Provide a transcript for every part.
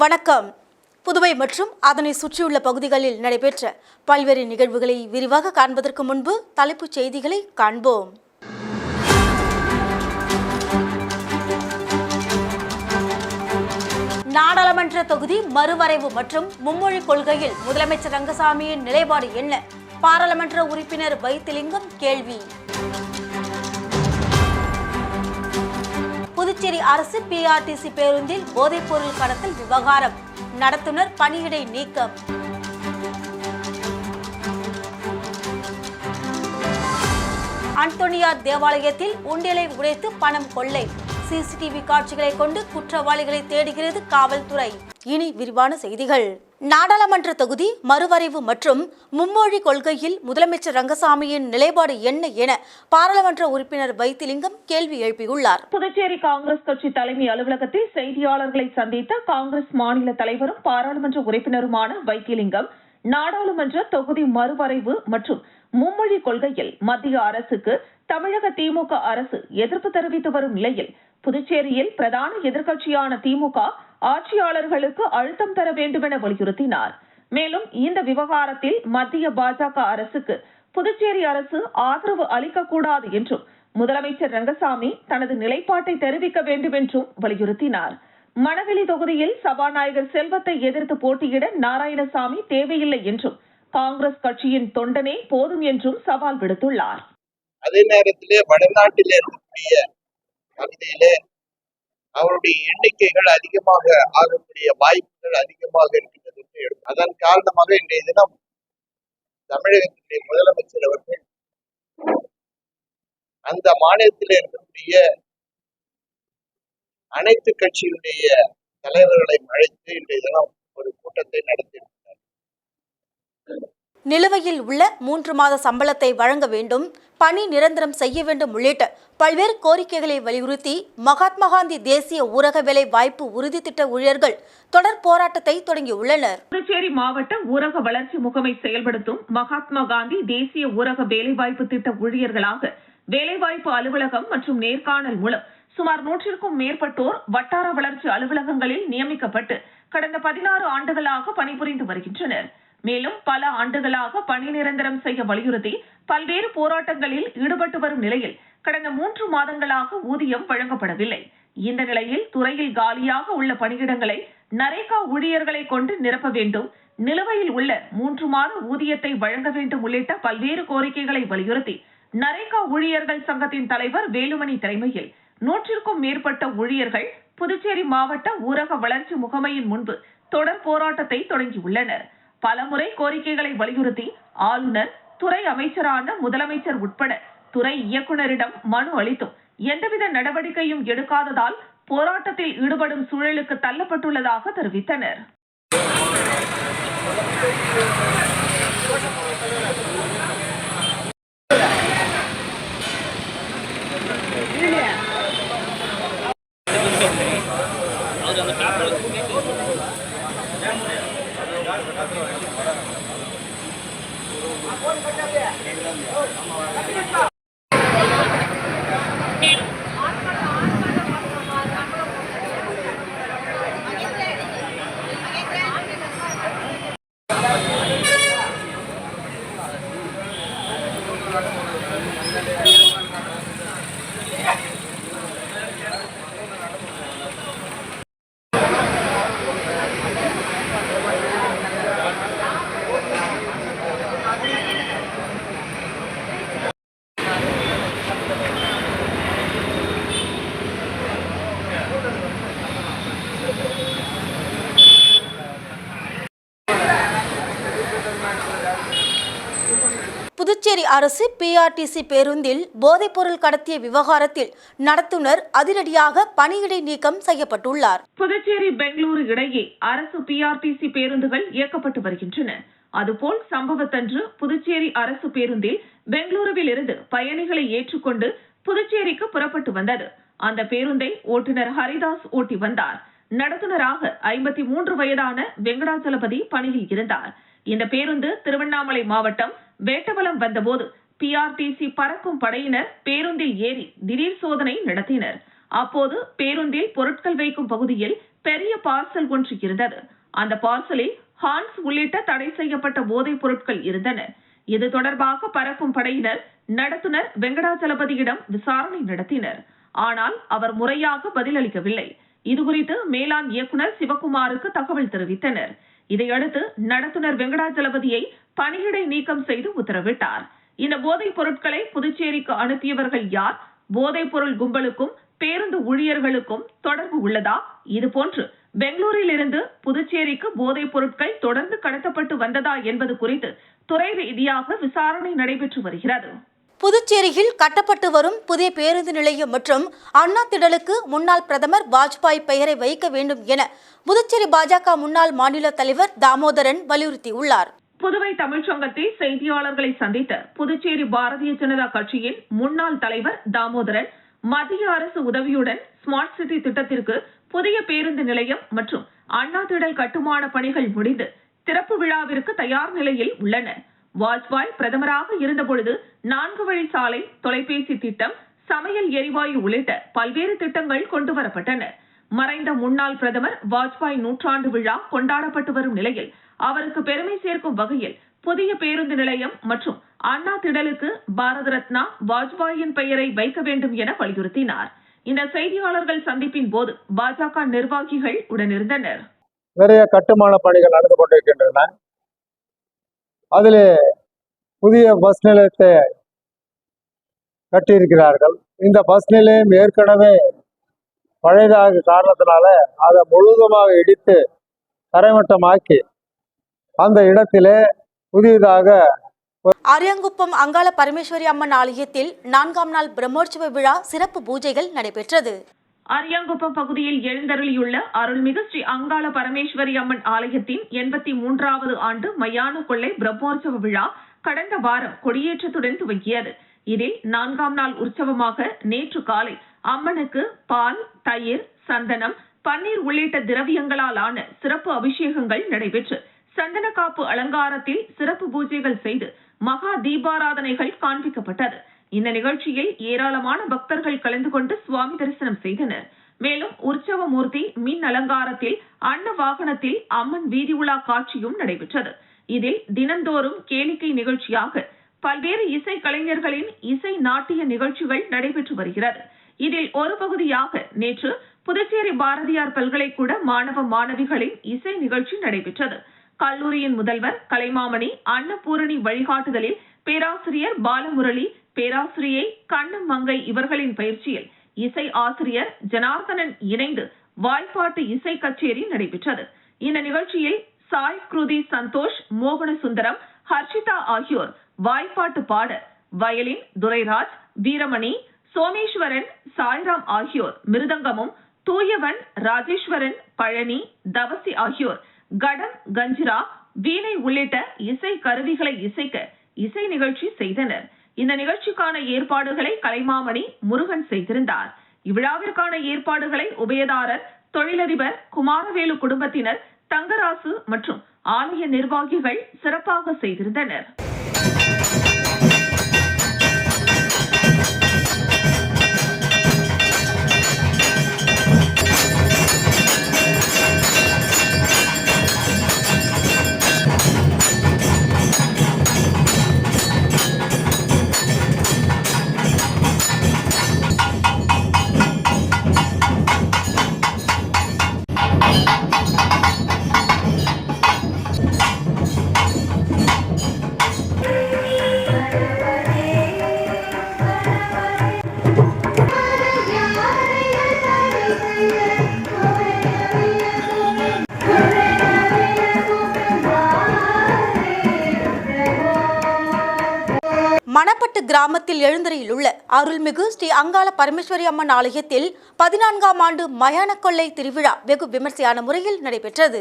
வணக்கம். புதுவை மற்றும் அதனை சுற்றியுள்ள பகுதிகளில் நடைபெற்ற பல்வேறு நிகழ்வுகளை விரிவாக காண்பதற்கு முன்பு தலைப்புச் செய்திகளை காண்போம். நாடாளுமன்ற தொகுதி மறுவரைவு மற்றும் மும்மொழி கொள்கையில் முதலமைச்சர் ரங்கசாமியின் நிலைப்பாடு என்ன? பாராளுமன்ற உறுப்பினர் வைத்திலிங்கம் கேள்வி. புதுச்சேரி அரசு பிஆர்டிசி பேருந்தில் போதைப்பொருள் கடத்தல் விவகாரம். நடத்துனர் பணியிடை நீக்கம். அந்தோனியார் தேவாலயத்தில் உண்டியலை உடைத்து பணம் கொள்ளை. சிசிடிவி காட்சிகளை கொண்டு குற்றவாளிகளை தேடுகிறது காவல்துறை. இனி விரிவான செய்திகள். நாடாளுமன்ற தொகுதி மறுவரைவு மற்றும் மும்மொழி கொள்கையில் முதலமைச்சர் ரங்கசாமியின் நிலைப்பாடு என்ன என பாராளுமன்ற உறுப்பினர் வைத்திலிங்கம் கேள்வி எழுப்பியுள்ளார். புதுச்சேரி காங்கிரஸ் கட்சி தலைமை அலுவலகத்தில் செய்தியாளர்களை சந்தித்த காங்கிரஸ் மாநில தலைவரும் பாராளுமன்ற உறுப்பினருமான வைத்திலிங்கம் நாடாளுமன்ற தொகுதி மறுவரைவு மற்றும் மும்மொழி கொள்கையில் மத்திய அரசுக்கு தமிழக திமுக அரசு எதிர்ப்பு தெரிவித்து வரும் நிலையில் புதுச்சேரியில் பிரதான எதிர்க்கட்சியான திமுக ஆட்சியாளர்களுக்கு அழுத்தம் தர வேண்டுமென வலியுறுத்தினார். மேலும் இந்த விவகாரத்தில் மத்திய பாஜக அரசுக்கு புதுச்சேரி அரசு ஆதரவு அளிக்கக்கூடாது என்றும் முதலமைச்சர் ரங்கசாமி தனது நிலைப்பாட்டை தெரிவிக்க வேண்டும் என்றும் வலியுறுத்தினார். மணவெளி தொகுதியில் சபாநாயகர் செல்வத்தை எதிர்த்து போட்டியிட நாராயணசாமி தேவையில்லை என்றும் காங்கிரஸ் கட்சியின் தொண்டனே போதும் என்றும் சவால் விடுத்துள்ளார். அதே நேரத்திலே வடநாட்டில் இருக்கக்கூடிய பகுதியிலே அவருடைய எண்ணிக்கைகள் அதிகமாக ஆகக்கூடிய வாய்ப்புகள் அதிகமாக இருக்கின்றது என்று அதன் காரணமாக இன்றைய தினம் தமிழகத்தினுடைய முதலமைச்சர் அவர்கள் அந்த மாநிலத்தில் இருக்கக்கூடிய அனைத்து கட்சியினுடைய தலைவர்களை அழைத்து இன்றைய தினம் ஒரு கூட்டத்தை நடத்தினார் நிலுவையில் உள்ள மூன்று மாத சம்பளத்தை வழங்க வேண்டும் பணி நிரந்தரம் செய்ய வேண்டும் உள்ளிட்ட பல்வேறு கோரிக்கைகளை வலியுறுத்தி மகாத்மா காந்தி தேசிய ஊரக வேலை வாய்ப்பு உறுதி திட்ட ஊழியர்கள் தொடர் போராட்டத்தை தொடங்கியுள்ளனர். புதுச்சேரி மாவட்ட ஊரக வளர்ச்சி முகமை செயல்படுத்தும் மகாத்மா காந்தி தேசிய ஊரக வேலைவாய்ப்பு திட்ட ஊழியர்களாக வேலைவாய்ப்பு அலுவலகம் மற்றும் நேர்காணல் மூலம் சுமார் நூற்றிற்கும் மேற்பட்டோர் வட்டார வளர்ச்சி அலுவலகங்களில் நியமிக்கப்பட்டு கடந்த பதினாறு ஆண்டுகளாக பணிபுரிந்து வருகின்றனர். மேலும் பல ஆண்டுகளாக பணி நிரந்தரம் செய்ய வலியுறுத்தி பல்வேறு போராட்டங்களில் ஈடுபட்டு வரும் நிலையில் கடந்த மூன்று மாதங்களாக ஊதியம் வழங்கப்படவில்லை. இந்த நிலையில் துறையில் காலியாக உள்ள பணியிடங்களை நரேகா ஊழியர்களை கொண்டு நிரப்ப வேண்டும். நிலுவையில் உள்ள மூன்று மாத ஊதியத்தை வழங்க வேண்டும் உள்ளிட்ட பல்வேறு கோரிக்கைகளை வலியுறுத்தி நரேகா ஊழியர்கள் சங்கத்தின் தலைவர் வேலுமணி தலைமையில் நூற்றிற்கும் மேற்பட்ட ஊழியர்கள் புதுச்சேரி மாவட்ட ஊரக வளர்ச்சி முகமையின் முன்பு தொடர் போராட்டத்தை தொடங்கியுள்ளனர். பலமுறை கோரிக்கைகளை வலியுறுத்தி ஆளுநர் துறை அமைச்சரான முதலமைச்சர் உட்பட துறை இயக்குநரிடம் மனு அளித்தும் எந்தவித நடவடிக்கையும் எடுக்காததால் போராட்டத்தில் ஈடுபடும் சூழலுக்கு தள்ளப்பட்டுள்ளதாக தெரிவித்தனர். Vamos a ver. புதுச்சேரி அரசு பிஆர்டிசி பேருந்தில் போதைப்பொருள் கடத்திய விவகாரத்தில் நடத்துனர் அதிரடியாக பணியிடை நீக்கம் செய்யப்பட்டுள்ளார். புதுச்சேரி பெங்களூரு இடையே அரசு பிஆர்டிசி பேருந்துகள் இயக்கப்பட்டு வருகின்றன. அதுபோல் சம்பவத்தன்று புதுச்சேரி அரசு பேருந்தில் பெங்களூருவில் இருந்து பயணிகளை ஏற்றுக்கொண்டு புதுச்சேரிக்கு புறப்பட்டு வந்தது. அந்த பேருந்தை ஓட்டுநர் ஹரிதாஸ் ஓட்டி வந்தார். நடத்துனராக ஐம்பத்தி மூன்று வயதான வெங்கடாச்சலபதி பணியில் இருந்தார். இந்த பேருந்து திருவண்ணாமலை மாவட்டம் வேட்டவலம் வந்தபோது பிஆர்டிசி பறக்கும் படையினர் பேருந்தில் ஏறி திடீர் சோதனை நடத்தினர். அப்போது பேருந்தில் பொருட்கள் வைக்கும் பகுதியில் பெரிய பார்சல் ஒன்று இருந்தது. அந்த பார்சலில் ஹான்ஸ் உள்ளிட்ட தடை செய்யப்பட்ட போதைப் பொருட்கள் இருந்தன. இது தொடர்பாக பறக்கும் படையினர் நடத்துனர் வெங்கடாச்சலபதியிடம் விசாரணை நடத்தினர். ஆனால் அவர் முறையாக பதிலளிக்கவில்லை. இதுகுறித்து மேலாண் இயக்குநர் சிவகுமாருக்கு தகவல் தெரிவித்தனர். இதையடுத்து நடத்துனர் வெங்கடாச்சலபதியை பணியிடை நீக்கம் செய்து உத்தரவிட்டார். இந்த போதைப் பொருட்களை புதுச்சேரிக்கு அனுப்பியவர்கள் யார்? போதைப் பொருள் கும்பலுக்கும் பேருந்து ஊழியர்களுக்கும் தொடர்பு உள்ளதா? இதுபோன்று பெங்களூரில் இருந்து புதுச்சேரிக்கு போதைப் பொருட்கள் தொடர்ந்து கடத்தப்பட்டு வந்ததா என்பது குறித்து துறை ரீதியாக விசாரணை நடைபெற்று வருகிறது. புதுச்சேரியில் கட்டப்பட்டு வரும் புதிய பேருந்து நிலையம் மற்றும் அண்ணா திடலுக்கு முன்னாள் பிரதமர் வாஜ்பாய் பெயரை வைக்க வேண்டும் என புதுச்சேரி பாஜக முன்னாள் மாநில தலைவர் தாமோதரன் வலியுறுத்தியுள்ளார். புதுவை தமிழ்ச்சங்கத்தில் செய்தியாளர்களை சந்தித்த புதுச்சேரி பாரதிய ஜனதா கட்சியின் முன்னாள் தலைவர் தாமோதரன் மத்திய அரசு உதவியுடன் ஸ்மார்ட் சிட்டி திட்டத்திற்கு புதிய பேருந்து நிலையம் மற்றும் அண்ணா திடல் கட்டுமான பணிகள் முடிந்து திறப்பு விழாவிற்கு தயார் நிலையில் உள்ளன. வாஜ்பாய் பிரதமராக இருந்தபொழுது நான்கு வழி சாலை தொலைபேசி திட்டம் சமையல் எரிவாயு உள்ளிட்ட பல்வேறு திட்டங்கள் கொண்டு வரப்பட்டன. மறைந்த முன்னாள் பிரதமர் வாஜ்பாய் நூற்றாண்டு விழா கொண்டாடப்பட்டு வரும் நிலையில் அவருக்கு பெருமை சேர்க்கும் வகையில் புதிய பேருந்து நிலையம் மற்றும் அண்ணா திடலுக்கு பாரத ரத்னா வாஜ்பாயின் பெயரை வைக்க வேண்டும் என வலியுறுத்தினார். இந்த செய்தியாளர்கள் சந்திப்பின் போது பாஜக நிர்வாகிகள் உடனிருந்தனர். நிறைய கட்டுமான பணிகள் நடந்து கொண்டிருக்கின்றன. அதில் புதிய பஸ் நிலையத்தை கட்டியிருக்கிறார்கள். இந்த பஸ் நிலையம் ஏற்கனவே பழையதாக காரணத்தினால அதை முழுவதுமாக இடித்து தரைமட்டமாக்கி அந்த இடத்திலே புதியதாக அரியாங்குப்பம் அங்காள பரமேஸ்வரி அம்மன் ஆலயத்தில் நான்காம் நாள் பிரம்மோற்சவ விழா சிறப்பு பூஜைகள் நடைபெற்றது. அரியாங்குப்பம் பகுதியில் எழுந்தருளியுள்ள அருள்மிகு ஸ்ரீ அங்காள பரமேஸ்வரி அம்மன் ஆலயத்தின் எண்பத்தி மூன்றாவது ஆண்டு மயான கொள்ளை பிரம்மோற்சவ விழா கடந்த வாரம் கொடியேற்றத்துடன் துவங்கியது. இதில் நான்காம் நாள் உற்சவமாக நேற்று காலை அம்மனுக்கு பால் தயிர் சந்தனம் பன்னீர் உள்ளிட்ட திரவியங்களால் ஆன சிறப்பு அபிஷேகங்கள் நடைபெற்று சந்தன காப்பு அலங்காரத்தில் சிறப்பு பூஜைகள் செய்து மகா தீபாராதனைகள் காண்பிக்கப்பட்டது. இந்த நிகழ்ச்சியில் ஏராளமான பக்தர்கள் கலந்து கொண்டு சுவாமி தரிசனம் செய்தனர். மேலும் உற்சவ மூர்த்தி மின் அலங்காரத்தில் அன்ன வாகனத்தில் அம்மன் வீதி உலா காட்சியும் நடைபெற்றது. இதில் தினந்தோறும் கேளிக்கை நிகழ்ச்சியாக பல்வேறு இசை கலைஞர்களின் இசை நாட்டிய நிகழ்ச்சிகள் நடைபெற்று வருகிறது. இதில் ஒரு பகுதியாக நேற்று புதுச்சேரி பாரதியார் பல்கலைக்கூட மாணவ மாணவிகளின் இசை நிகழ்ச்சி நடைபெற்றது. கல்லூரியின் முதல்வர் கலைமாமணி அன்னபூரணி வழிகாட்டுதலில் பேராசிரியர் பாலமுரளி பேராசிரியை கண்ணம் மங்கை இவர்களின் பயிற்சியில் இசை ஆசிரியர் ஜனார்தனன் இணைந்து வாய்ப்பாட்டு இசை கச்சேரி நடைபெற்றது. இந்த நிகழ்ச்சியில் சாய் குருதி சந்தோஷ் மோகன சுந்தரம் ஹர்ஷிதா ஆகியோர் வாய்ப்பாட்டு பாட வயலின் துரைராஜ் வீரமணி சோமேஸ்வரன் சாய்ராம் ஆகியோர் மிருதங்கமும் தூயவன் ராஜேஸ்வரன் பழனி தவசி ஆகியோர் கடம் கஞ்சிரா வீணை உள்ளிட்ட இசை கருவிகளை இசைக்க இசை நிகழ்ச்சி செய்தனர். இந்த நிகழ்ச்சிக்கான ஏற்பாடுகளை கலைமாமணி முருகன் செய்திருந்தார். இவ்விழாவிற்கான ஏற்பாடுகளை உபயதாரர் தொழிலதிபர் குமாரவேலு குடும்பத்தினர் தங்கராசு மற்றும் ஆலய நிர்வாகிகள் சிறப்பாக செய்திருந்தனர். கிராமத்தில் எழுந்தரையில் உள்ள அருள்மிகு ஸ்ரீ அங்காள பரமேஸ்வரி அம்மன் ஆலயத்தில் பதினான்காம் ஆண்டு மயான கொள்ளை திருவிழா வெகு விமர்சையான முறையில் நடைபெற்றது.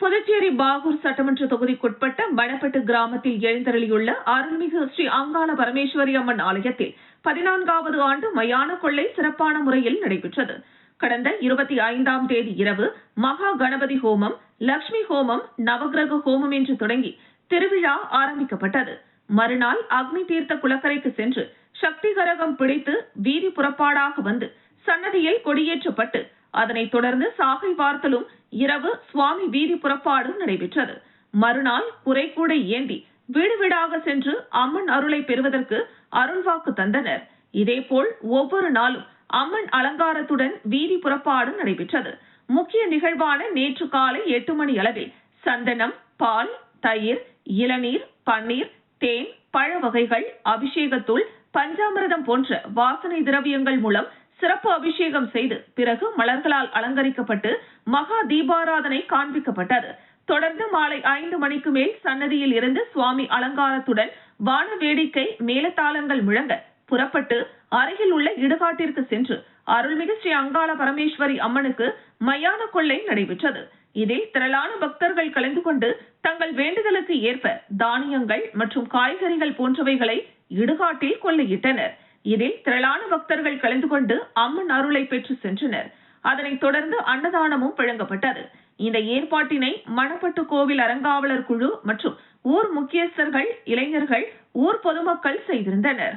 புதுச்சேரி பாகூர் சட்டமன்ற தொகுதிக்குட்பட்ட வடப்பட்டு கிராமத்தில் எழுந்தருளியுள்ள அருள்மிகு ஸ்ரீ அங்காள பரமேஸ்வரி அம்மன் ஆலயத்தில் பதினான்காவது ஆண்டு மயான கொள்ளை சிறப்பான முறையில் நடைபெற்றது. கடந்த இருபத்தி ஐந்தாம் தேதி இரவு மகா கணபதி ஹோமம் லக்ஷ்மி ஹோமம் நவகிரக ஹோமம் என்று தொடங்கி திருவிழா ஆரம்பிக்கப்பட்டது. மறுநாள் அக்னி தீர்த்த குளக்கரைக்கு சென்று சக்தி கரகம் பிடித்து வீதி புறப்பாடாக வந்து சன்னதியில் கொடியேற்றப்பட்டு அதனைத் தொடர்ந்து சாகை வார்த்தலும் இரவு சுவாமி வீதி புறப்பாடும் நடைபெற்றது. மறுநாள் குறைக்கூடை ஏந்தி வீடு வீடாக சென்று அம்மன் அருளை பெறுவதற்கு அருள்வாக்கு தந்தனர். இதேபோல் ஒவ்வொரு நாளும் அம்மன் அலங்காரத்துடன் வீதி புறப்பாடு நடைபெற்றது. முக்கிய நிகழ்வான நேற்று காலை எட்டு மணி அளவில் சந்தனம் பால் தயிர் இளநீர் பன்னீர் தேன் பழ வகைகள் அபிஷேகத்தூள் பஞ்சாமிரதம் போன்ற வாசனை திரவியங்கள் மூலம் சிறப்பு அபிஷேகம் செய்து பிறகு மலர்களால் அலங்கரிக்கப்பட்டு மகா தீபாராதனை காண்பிக்கப்பட்டது. தொடர்ந்து மாலை ஐந்து மணிக்கு மேல் சன்னதியில் இருந்து சுவாமி அலங்காரத்துடன் வான வேடிக்கை மேலதாளங்கள் முழங்க புறப்பட்டு அருகில் உள்ள இடுகாட்டிற்கு சென்று அருள்மிகு ஸ்ரீ அங்காள பரமேஸ்வரி அம்மனுக்கு மயான கொள்ளை நடைபெற்றது. இதில் திரளான பக்தர்கள் கலந்து கொண்டு தங்கள் வேண்டுதலுக்கு ஏற்ப தானியங்கள் மற்றும் காய்கறிகள் போன்றவைகளை இடுகாட்டில் கொள்ளையிட்டனர். இதில் திரளான பக்தர்கள் கலந்து கொண்டு அம்மன் அருளை பெற்று சென்றனர். அதனைத் தொடர்ந்து அன்னதானமும் வழங்கப்பட்டது. இந்த ஏற்பாட்டினை மணப்பட்டு கோவில் அறங்காவலர் குழு மற்றும் ஊர் முக்கியஸ்தர்கள் இளைஞர்கள் ஊர் பொதுமக்கள் செய்திருந்தனர்.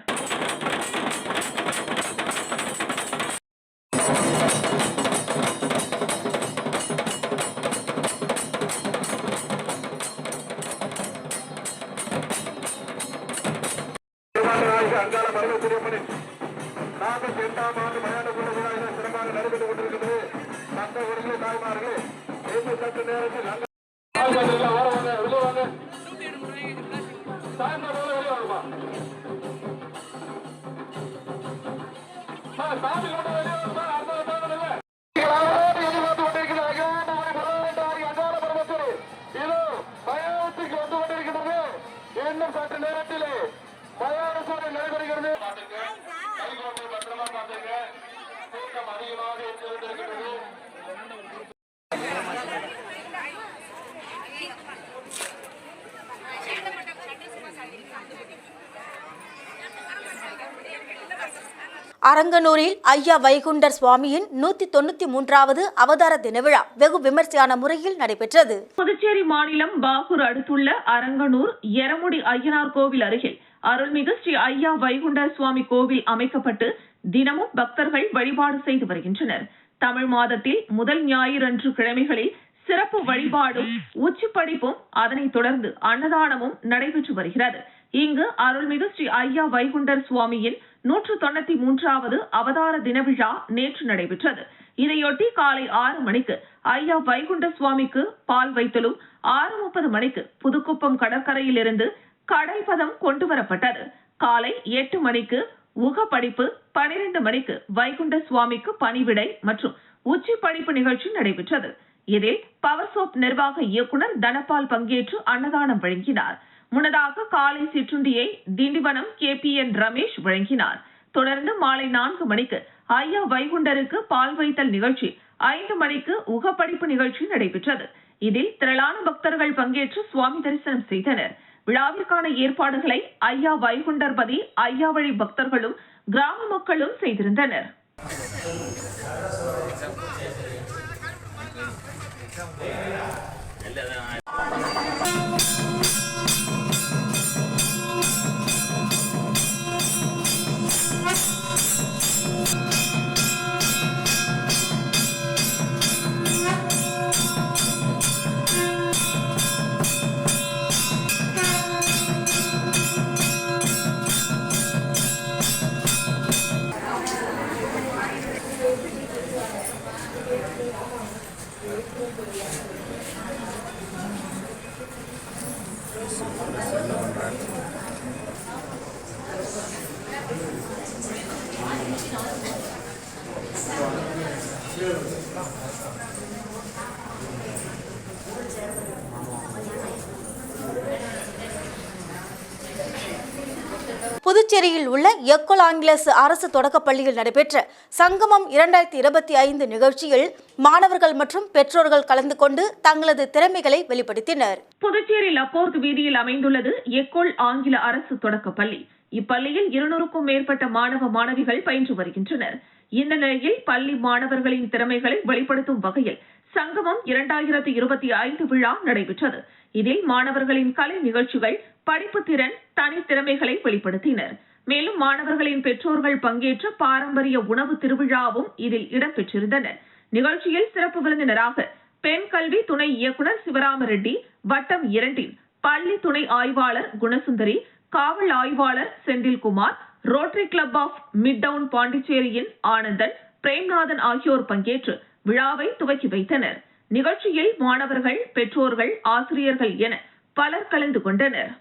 அரங்கனூரில் ஐயா வைகுண்டர் சுவாமியின் நூத்தி தொண்ணூத்தி மூன்றாவது அவதார தின விழா வெகு விமர்சையான முறையில் நடைபெற்றது. புதுச்சேரி மாநிலம் பாகூர் அடுத்துள்ள அரங்கனூர் எரமுடி ஐயனார் கோவில் அருகில் அருள்மிகு ஸ்ரீ ஐயா வைகுண்டர் சுவாமி கோவில் அமைக்கப்பட்டு தினமும் பக்தர்கள் வழிபாடு செய்து வருகின்றனர். தமிழ் மாதத்தில் முதல் ஞாயிறன்று கிழமைகளில் சிறப்பு வழிபாடும் உச்சி படிப்பும் அதனைத் தொடர்ந்து அன்னதானமும் நடைபெற்று வருகிறது. இங்கு அருள்மிகு ஸ்ரீ ஐயா வைகுண்டர் சுவாமியின் நூற்று தொண்ணூத்தி மூன்றாவது அவதார தின விழா நேற்று நடைபெற்றது. இதையொட்டி காலை ஆறு மணிக்கு ஐயா வைகுண்ட சுவாமிக்கு பால் வைத்தலும் ஆறு முப்பது மணிக்கு புதுக்குப்பம் கடற்கரையிலிருந்து கடல் பதம் கொண்டு வரப்பட்டது காலை எட்டு மணிக்கு உகப்படிப்பு பனிரெண்டு மணிக்கு வைகுண்ட சுவாமிக்கு பணிவிடை மற்றும் உச்சி படிப்பு நிகழ்ச்சி நடைபெற்றது. இதில் பவர் சோப் நிர்வாக இயக்குநர் தனபால் பங்கேற்று அன்னதானம் வழங்கினார். முன்னதாக காலை சிற்றுண்டியை Tindivanam K P N Ramesh வழங்கினார். தொடர்ந்து மாலை நான்கு மணிக்கு ஐயா வைகுண்டருக்கு பால் வைத்தல் நிகழ்ச்சி ஐந்து மணிக்கு உகப்படிப்பு நிகழ்ச்சி நடைபெற்றது. இதில் திரளான பக்தர்கள் பங்கேற்று சுவாமி தரிசனம் செய்தனர். விழாவிற்கான ஏற்பாடுகளை ஐயா வைகுண்டர்பதி ஐயா வழி பக்தர்களும் கிராம மக்களும் செய்திருந்தனர். புதுச்சேரியில் எக்கோல் ஆங்கிலஸ் அரசு தொடக்கப்பள்ளியில் நடைபெற்ற சங்கமம் இரண்டாயிரத்தி இருபத்தி ஐந்து நிகழ்ச்சியில் மாணவர்கள் மற்றும் பெற்றோர்கள் கலந்து கொண்டு தங்களது திறமைகளை வெளிப்படுத்தினர். புதுச்சேரி லப்போர்த் வீதியில் அமைந்துள்ளது எக்கோல் ஆங்கில அரசு தொடக்கப் பள்ளி. இப்பள்ளியில் இருநூறுக்கும் மேற்பட்ட மாணவ மாணவிகள் பயின்று வருகின்றனர். இந்த நிலையில் பள்ளி மாணவர்களின் திறமைகளை வெளிப்படுத்தும் வகையில் சங்கமம் இரண்டாயிரத்தி இருபத்தி ஐந்து விழா நடைபெற்றது. இதில் மாணவர்களின் கலை நிகழ்ச்சிகள் படிப்பு திறன் தனித்திறமைகளை வெளிப்படுத்தினர். மேலும் மாணவர்களின் பெற்றோர்கள் பங்கேற்ற பாரம்பரிய உணவு திருவிழாவும் இதில் இடம்பெற்றிருந்தன. நிகழ்ச்சியில் சிறப்பு விருந்தினராக பெண் கல்வி துணை இயக்குனர் சிவராம ரெட்டி வட்டம் இரண்டின் பள்ளி துணை ஆய்வாளர் குணசுந்தரி காவல் ஆய்வாளர் Senthilkumar Rotary Club of Mid Town பாண்டிச்சேரியின் Anandan Premnathan ஆகியோர் பங்கேற்று விழாவை துவக்கி வைத்தனர். நிகழ்ச்சியில் மாணவர்கள் பெற்றோர்கள் ஆசிரியர்கள் என பலர் கலந்து கொண்டனர்.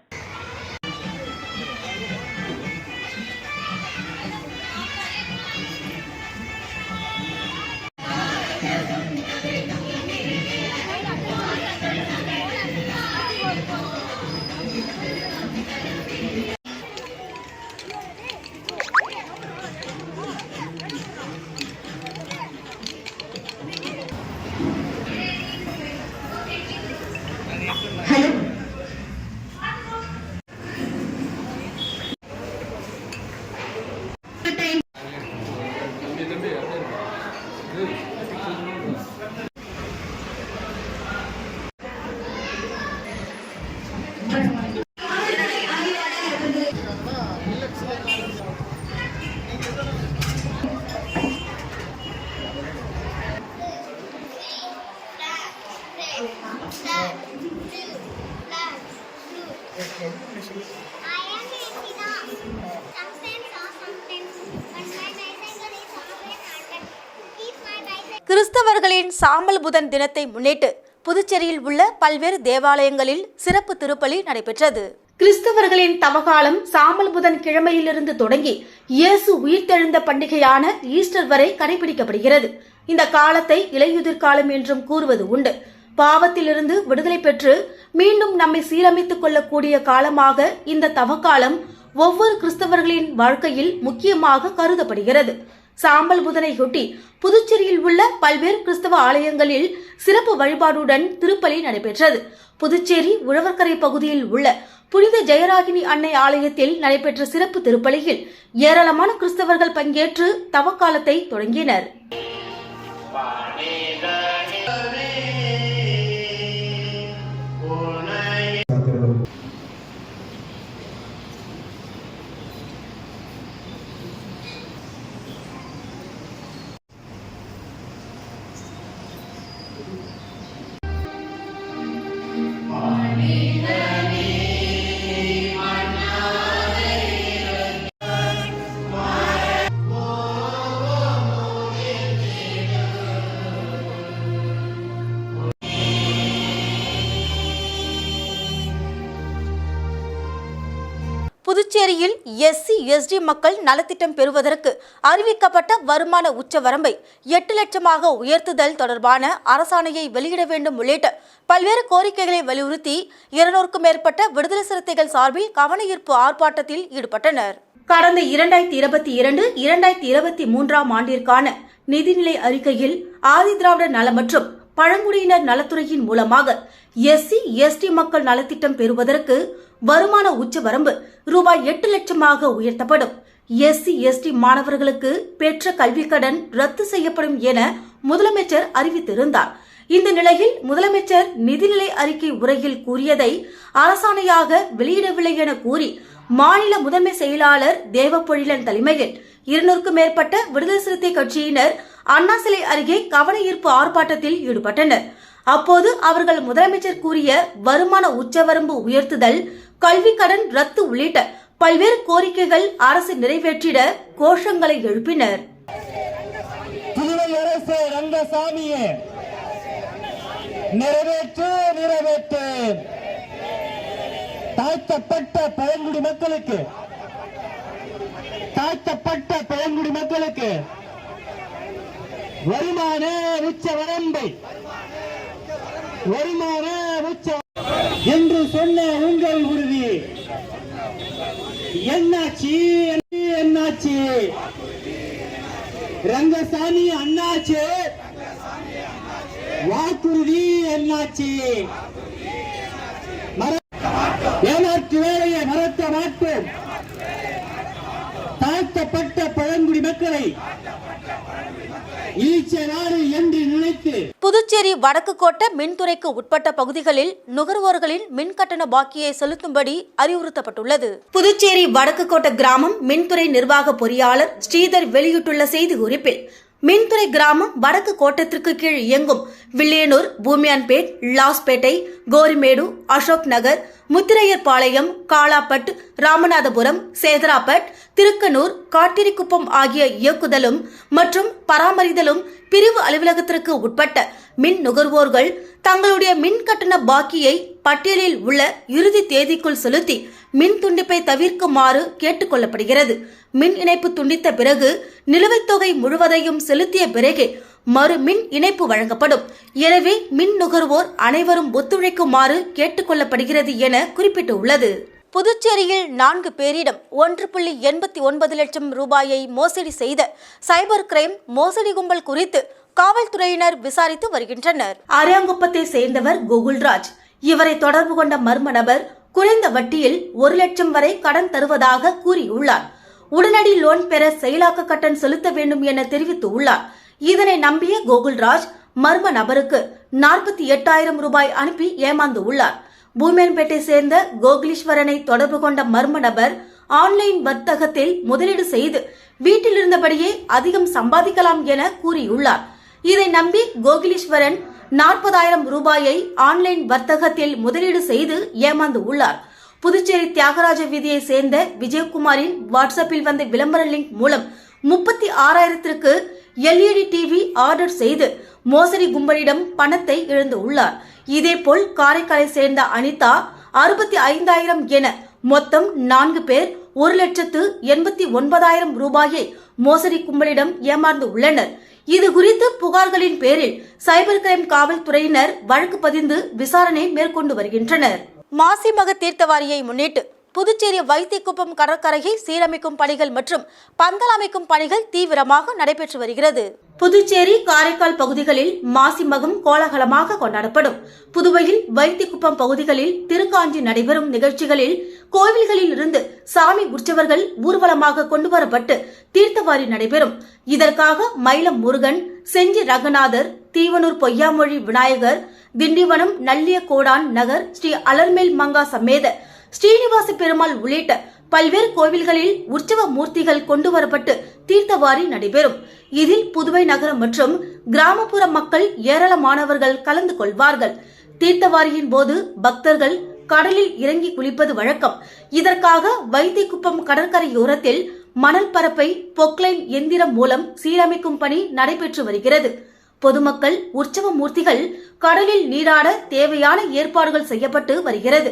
கிறிஸ்தவர்களின் சாம்பல் புதன் தினத்தை முன்னிட்டு புதுச்சேரியில் உள்ள பல்வேறு தேவாலயங்களில் சிறப்பு திருப்பலி நடைபெற்றது. கிறிஸ்தவர்களின் தவகாலம் சாம்பல் புதன் கிழமையிலிருந்து தொடங்கி இயேசு உயிர்த்தெழுந்த பண்டிகையான ஈஸ்டர் வரை கடைபிடிக்கப்படுகிறது. இந்த காலத்தை இலையுதிர் காலம் என்றும் கூறுவது உண்டு. பாவத்திலிருந்து விடுதலை பெற்று மீண்டும் நம்மை சீரமைத்துக் கொள்ளக்கூடிய காலமாக இந்த தவக்காலம் ஒவ்வொரு கிறிஸ்தவர்களின் வாழ்க்கையில் முக்கியமாக கருதப்படுகிறது. சாம்பல் புதனையொட்டி புதுச்சேரியில் உள்ள பல்வேறு கிறிஸ்தவ ஆலயங்களில் சிறப்பு வழிபாடுடன் திருப்பலி நடைபெற்றது. புதுச்சேரி உழவர்கரை பகுதியில் உள்ள புனித ஜெயராகினி அன்னை ஆலயத்தில் நடைபெற்ற சிறப்பு திருப்பலியில் ஏராளமான கிறிஸ்தவர்கள் பங்கேற்று தவக்காலத்தை தொடங்கினர். புதுச்சேரியில் எஸ்சி எஸ்டி மக்கள் நலத்திட்டம் பெறுவதற்கு அறிவிக்கப்பட்ட வருமான உச்சவரம்பை எட்டு லட்சமாக உயர்த்துதல் தொடர்பான அரசாணையை வெளியிட வேண்டும் உள்ளிட்ட பல்வேறு கோரிக்கைகளை வலியுறுத்தி இருநூறுக்கும் மேற்பட்ட விடுதலை சிறுத்தைகள் சார்பில் கவனஈர்ப்பு ஆர்ப்பாட்டத்தில் ஈடுபட்டனர். கடந்த இரண்டாயிரத்தி இருபத்தி இரண்டு இரண்டாயிரத்தி இருபத்தி மூன்றாம் ஆண்டிற்கான நிதிநிலை அறிக்கையில் ஆதிதிராவிட நல மற்றும் பழங்குடியினர் நலத்துறையின் மூலமாக எஸ்சி எஸ்டி மக்கள் நலத்திட்டம் பெறுவதற்கு வருமான உச்சவரம்பு ரூபாய் எட்டு லட்சமாக உயர்த்தப்படும். எஸ்சி எஸ்டி மாணவர்களுக்கு பெற்ற கல்விக் கடன் ரத்து செய்யப்படும் என முதலமைச்சர் அறிவித்திருந்தார். இந்த நிலையில் முதலமைச்சர் நிதிநிலை அறிக்கை உரையில் கூறியதை அரசாணையாக வெளியிடவில்லை என கூறி மாநில முதன்மை செயலாளர் தேவப்பொழிலன் தலைமையில் இருநூறுக்கும் மேற்பட்ட விடுதலை சிறுத்தை கட்சியினர் அண்ணா சிலை அருகே கவன ஈர்ப்பு ஆர்ப்பாட்டத்தில் ஈடுபட்டனர். அப்போது அவர்கள் முதலமைச்சர் கூறிய வருமான உச்சவரம்பு உயர்த்துதல் கல்வி கடன் ரத்து உள்ளிட்ட பல்வேறு கோரிக்கைகள் அரசு நிறைவேற்றிட கோஷங்களை எழுப்பினர். நிறைவேற்று நிறைவேற்று தாழ்த்தப்பட்ட பழங்குடி மக்களுக்கு தாழ்த்தப்பட்ட பழங்குடி மக்களுக்கு வருமான உச்ச வரம்பை. வருமான உச்ச என்று சொன்ன உங்கள் உறுதி. என்னாச்சு? என்னாச்சு? ரங்கசாமி அண்ணாச்சு. வாக்குறுதி என்னாச்சு? ஏமாற்று வேலையை மறக்க மாட்டோம். தாழ்த்தப்பட்ட பழங்குடி மக்களை. புதுச்சேரி வடக்கு கோட்ட மின்துறைக்கு உட்பட்ட பகுதிகளில் நுகர்வோர்களின் மின் கட்டண பாக்கியை செலுத்தும்படி அறிவுறுத்தப்பட்டுள்ளது. புதுச்சேரி வடக்கு கோட்ட கிராமம் மின்துறை நிர்வாக பொறியாளர் ஸ்ரீதர் வெளியிட்டுள்ள செய்திக்குறிப்பில் மின்துறை கிராமம் வடக்கு கோட்டத்திற்கு கீழ் இயங்கும் வில்லியனூர் பூமியான்பேட் லாஸ்பேட்டை கோரிமேடு அசோக் நகர் முத்திரையர்பாளையம் காலாப்பட் ராமநாதபுரம் சேதராப்பட் திருக்கனூர் காட்டிரிக்குப்பம் ஆகிய இயக்குதலும் மற்றும் பராமரிதலும் பிரிவு அலுவலகத்திற்கு உட்பட்ட மின் நுகர்வோர்கள் தங்களுடைய மின் கட்டண பாக்கியை பட்டியலில் உள்ள இறுதி தேதிக்குள் செலுத்தி மின் துண்டிப்பை தவிர்க்குமாறு கேட்டுக் கொள்ளப்படுகிறது. மின் இணைப்பு துண்டித்த பிறகு நிலுவைத் தொகை முழுவதையும் செலுத்திய பிறகே மறு மின் இணைப்பு வழங்கப்படும். எனவே மின் நுகர்வோர் அனைவரும் ஒத்துழைக்குமாறு கேட்டுக்கொள்ளப்படுகிறது என குறிப்பிட்டுள்ளது. புதுச்சேரியில் நான்கு பேரிடம் ஒன்று புள்ளி எண்பத்தி ஒன்பது லட்சம் ரூபாயை மோசடி செய்த சைபர் கிரைம் மோசடி கும்பல் குறித்து காவல்துறையினர் விசாரித்து வருகின்றனர். அரியாங்குப்பத்தை சேர்ந்தவர் கோகுல்ராஜ். இவரை தொடர்பு கொண்ட மர்ம நபர் குறைந்த வட்டியில் ஒரு லட்சம் வரை கடன் தருவதாக கூறியுள்ளார். உடனடி லோன் பெற செயலாக்க கட்டணம் செலுத்த வேண்டும் என தெரிவித்துள்ளார். இதனை நம்பிய கோகுல்ராஜ் மர்ம நபருக்கு நாற்பத்தி எட்டாயிரம் ரூபாய் அனுப்பி ஏமாந்து உள்ளார் பூமேன்பேட்டை சேர்ந்த கோகுலீஸ்வரனை தொடர்பு கொண்ட மர்ம நபர் ஆன்லைன் வர்த்தகத்தில் முதலீடு செய்து வீட்டில் இருந்தபடியே அதிகம் சம்பாதிக்கலாம் என கூறியுள்ளார். இதை நம்பி கோகுலீஸ்வரன் நாற்பதாயிரம் ரூபாயை ஆன்லைன் வர்த்தகத்தில் முதலீடு செய்து ஏமாந்து உள்ளார் புதுச்சேரி தியாகராஜ வீதியை சேர்ந்த விஜயகுமாரின் வாட்ஸ்அப்பில் வந்த விளம்பர லிங்க் மூலம் முப்பத்தி ஆறாயிரத்திற்கு எல்இடி டிவி ஆர்டர் செய்து மோசடி கும்பலிடம் பணத்தை இழந்துள்ளார் இதேபோல் காரைக்காலை சேர்ந்த அனிதா அறுபத்தி ஐந்தாயிரம் என மொத்தம் நான்கு பேர் ஒரு லட்சத்து எண்பத்தி ஒன்பதாயிரம் ரூபாயை மோசடி கும்பலிடம் ஏமாந்து உள்ளனர். இது குறித்து புகார்களின் பேரில் சைபர் கிரைம் காவல்துறையினர் வழக்கு பதிந்து விசாரணை மேற்கொண்டு வருகின்றனர். மாசிமக தீர்த்தவாரியை முன்னிட்டு புதுச்சேரி வைத்தியக்குப்பம் கடற்கரையை சீரமைக்கும் பணிகள் மற்றும் பந்தல் அமைக்கும் பணிகள் தீவிரமாக நடைபெற்று வருகிறது. புதுச்சேரி காரைக்கால் பகுதிகளில் மாசிமகம் கோலாகலமாக கொண்டாடப்படும். புதுவையில் வைத்திக்குப்பம் பகுதிகளில் திருக்காஞ்சி நடைபெறும் நிகழ்ச்சிகளில் கோவில்களில் இருந்து சாமி உற்சவர்கள் ஊர்வலமாக கொண்டு வரப்பட்டு தீர்த்தவாரி நடைபெறும். இதற்காக மயிலம் முருகன் செஞ்சி ரங்கநாதர் தீவனூர் பொய்யாமொழி விநாயகர் திண்டிவனம் நல்லிய கோடான் நகர் ஸ்ரீ அலர்மேல் மங்கா சமேத ஸ்ரீனிவாச பெருமாள் உள்ளிட்ட பல்வேறு கோவில்களில் உற்சவ மூர்த்திகள் கொண்டு வரப்பட்டு தீர்த்தவாரி நடைபெறும். இதில் புதுவை நகரம் மற்றும் கிராமப்புற மக்கள் ஏராளமானவர்கள் கலந்து கொள்வார்கள். தீர்த்தவாரியின் போது பக்தர்கள் கடலில் இறங்கி குளிப்பது வழக்கம். இதற்காக வைத்திக்குப்பம் கடற்கரையோரத்தில் மணல் பரப்பை பொக்லைன் எந்திரம் மூலம் சீரமைக்கும் பணி நடைபெற்று வருகிறது. பொதுமக்கள் உற்சவ மூர்த்திகள் கடலில் நீராட தேவையான ஏற்பாடுகள் செய்யப்பட்டு வருகிறது.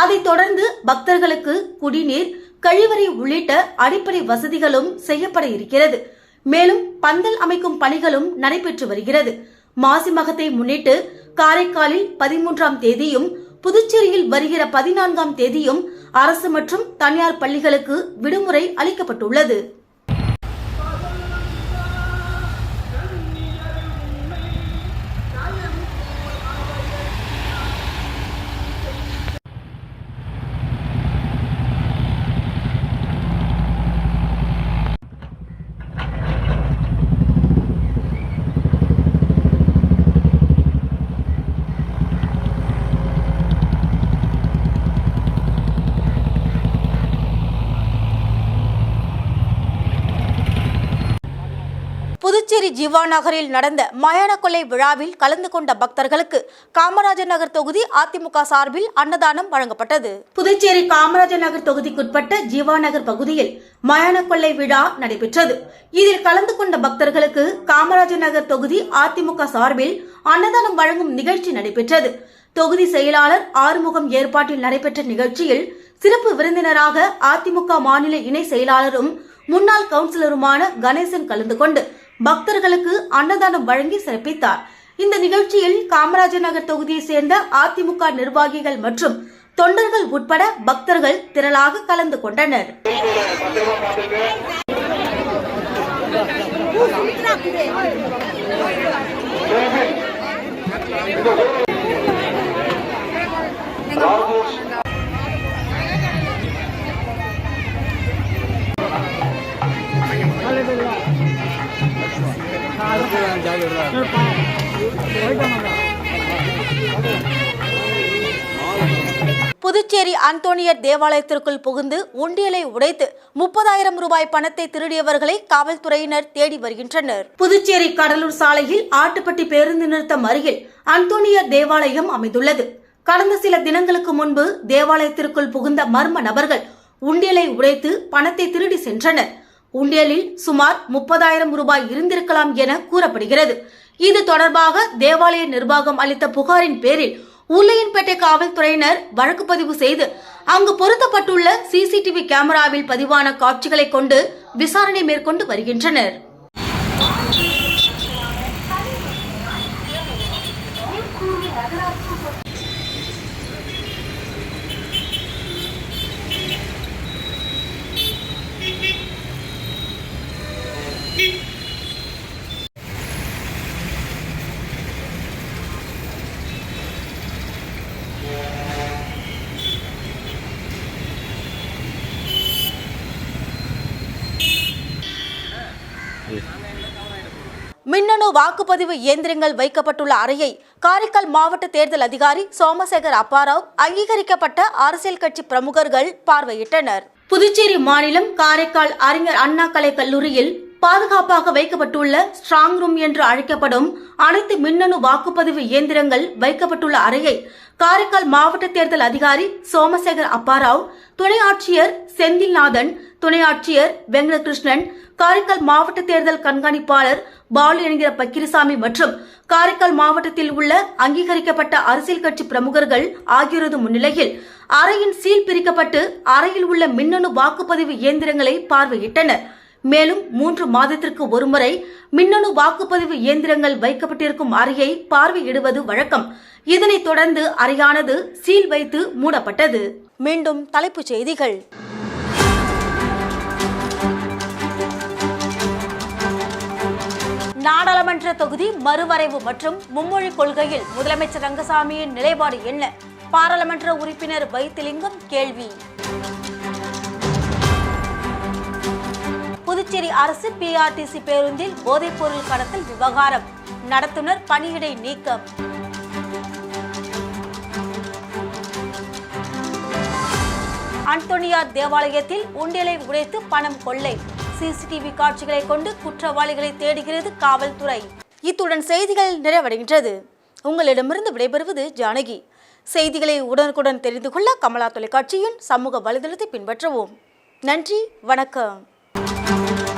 அதைத் தொடர்ந்து பக்தர்களுக்கு குடிநீர் கழிவறை உள்ளிட்ட அடிப்படை வசதிகளும் செய்யப்பட இருக்கிறது. மேலும் பந்தல் அமைக்கும் பணிகளும் நடைபெற்று வருகிறது. மாசி மகத்தை முன்னிட்டு காரைக்காலில் பதிமூன்றாம் தேதியும் புதுச்சேரியில் வருகிற பதினான்காம் தேதியும் அரசு மற்றும் தனியார் பள்ளிகளுக்கு விடுமுறை அளிக்கப்பட்டுள்ளது. புதுச்சேரி ஜீவா நகரில் நடந்த மயான கொலை விழாவில் கலந்து கொண்ட பக்தர்களுக்கு காமராஜர் நகர் தொகுதி அதிமுக சார்பில் அன்னதானம் வழங்கப்பட்டது. புதுச்சேரி காமராஜர் நகர் தொகுதிக்குட்பட்ட ஜீவா நகர் பகுதியில் மயான கொள்ளை விழா நடைபெற்றது. இதில் கலந்து கொண்ட பக்தர்களுக்கு காமராஜர் நகர் தொகுதி அதிமுக சார்பில் அன்னதானம் வழங்கும் நிகழ்ச்சி நடைபெற்றது. தொகுதி செயலாளர் ஆறுமுகம் ஏற்பாட்டில் நடைபெற்ற நிகழ்ச்சியில் சிறப்பு விருந்தினராக அதிமுக மாநில இணை செயலாளரும் முன்னாள் கவுன்சிலருமான கணேசன் கலந்து கொண்டு பக்தர்களுக்கு அன்னதானம் வழங்கி சிறப்பித்தார் இந்த நிகழ்ச்சியில் காமராஜர் நகர் தொகுதியை சேர்ந்த அதிமுக நிர்வாகிகள் மற்றும் தொண்டர்கள் உட்பட பக்தர்கள் திரளாக கலந்து கொண்டனர் Hallelujah. புதுச்சேரி அந்தோனியர் தேவாலயத்திற்குள் புகுந்து உண்டியலை உடைத்து முப்பதாயிரம் ரூபாய் பணத்தை திருடியவர்களை காவல்துறையினர் தேடி வருகின்றனர். புதுச்சேரி கடலூர் சாலையில் ஆட்டுப்பட்டி பேருந்து நிறுத்தம் அருகில் அந்தோனியர் தேவாலயம் அமைந்துள்ளது. கடந்த சில தினங்களுக்கு முன்பு தேவாலயத்திற்குள் புகுந்த மர்ம நபர்கள் உண்டியலை உடைத்து பணத்தை திருடி சென்றனர். உண்டியலில் சுமார் முப்பதாயிரம் ரூபாய் இருந்திருக்கலாம் என கூறப்படுகிறது. இது தொடர்பாக தேவாலய நிர்வாகம் அளித்த புகாரின் பேரில் உருளையன்பேட்டை காவல்துறையினர் வழக்கு பதிவு செய்து அங்கு பொருத்தப்பட்டுள்ள சிசிடிவி கேமராவில் பதிவான காட்சிகளை கொண்டு விசாரணை மேற்கொண்டு வருகின்றனர் மின்னணு வாக்குப்பதிவு இயந்திரங்கள் வைக்கப்பட்டுள்ள அறையை காரைக்கால் மாவட்ட தேர்தல் அதிகாரி சோமசேகர் அப்பாராவ் அங்கீகரிக்கப்பட்ட அரசியல் கட்சி பிரமுகர்கள் பார்வையிட்டனர். புதுச்சேரி மாநிலம் காரைக்கால் அறிஞர் அண்ணா கலை கல்லூரியில் பாதுகாப்பாக வைக்கப்பட்டுள்ள ஸ்ட்ராங் ரூம் என்று அழைக்கப்படும் அனைத்து மின்னணு வாக்குப்பதிவு இயந்திரங்கள் வைக்கப்பட்டுள்ள அறையை காரைக்கால் மாவட்ட தேர்தல் அதிகாரி சோமசேகர் அப்பாராவ் துணை ஆட்சியர் செந்தில்நாதன் துணை ஆட்சியர் வெங்கடகிருஷ்ணன் காரைக்கால் மாவட்ட தேர்தல் கண்காணிப்பாளர் பாலு என்கிற பக்கிரிசாமி மற்றும் காரைக்கால் மாவட்டத்தில் உள்ள அங்கீகரிக்கப்பட்ட அரசியல் கட்சி பிரமுகர்கள் ஆகியோரது முன்னிலையில் அறையின் சீல் பிரிக்கப்பட்டு அறையில் உள்ள மின்னணு வாக்குப்பதிவு இயந்திரங்களை பார்வையிட்டனர். மேலும் மூன்று மாதத்திற்கு ஒருமுறை மின்னணு வாக்குப்பதிவு இயந்திரங்கள் வைக்கப்பட்டிருக்கும் அறையை பார்வையிடுவது வழக்கம். இதனைத் தொடர்ந்து அறையானது சீல் வைத்து மூடப்பட்டது. மீண்டும் தலைப்புச் செய்திகள். நாடாளுமன்ற தொகுதி மறுவரைவு மற்றும் மும்மொழி கொள்கையில் முதலமைச்சர் ரங்கசாமியின் நிலைப்பாடு என்ன? பாராளுமன்ற உறுப்பினர் வைத்திலிங்கம் கேள்வி. புதுச்சேரி அரசு பிஆர்டிசி பேருந்தில் போதைப்பொருள் கடத்தல் விவகாரம். நடத்துனர் பணியிடை நீக்கம். அந்தோனியார் தேவாலயத்தில் உண்டியலை உடைத்து பணம் கொள்ளை. சிசிடிவி காட்சிகளை கொண்டு குற்றவாளிகளை தேடுகிறது காவல்துறை. இத்துடன் செய்திகள் நிறைவடைகின்றது. உங்களிடமிருந்து விடைபெறுவது ஜானகி. செய்திகளை உடனுக்குடன் தெரிந்து கொள்ள கமலா தொலைக்காட்சியின் சமூக வலைதளத்தை பின்பற்றவும். நன்றி வணக்கம். Thank you.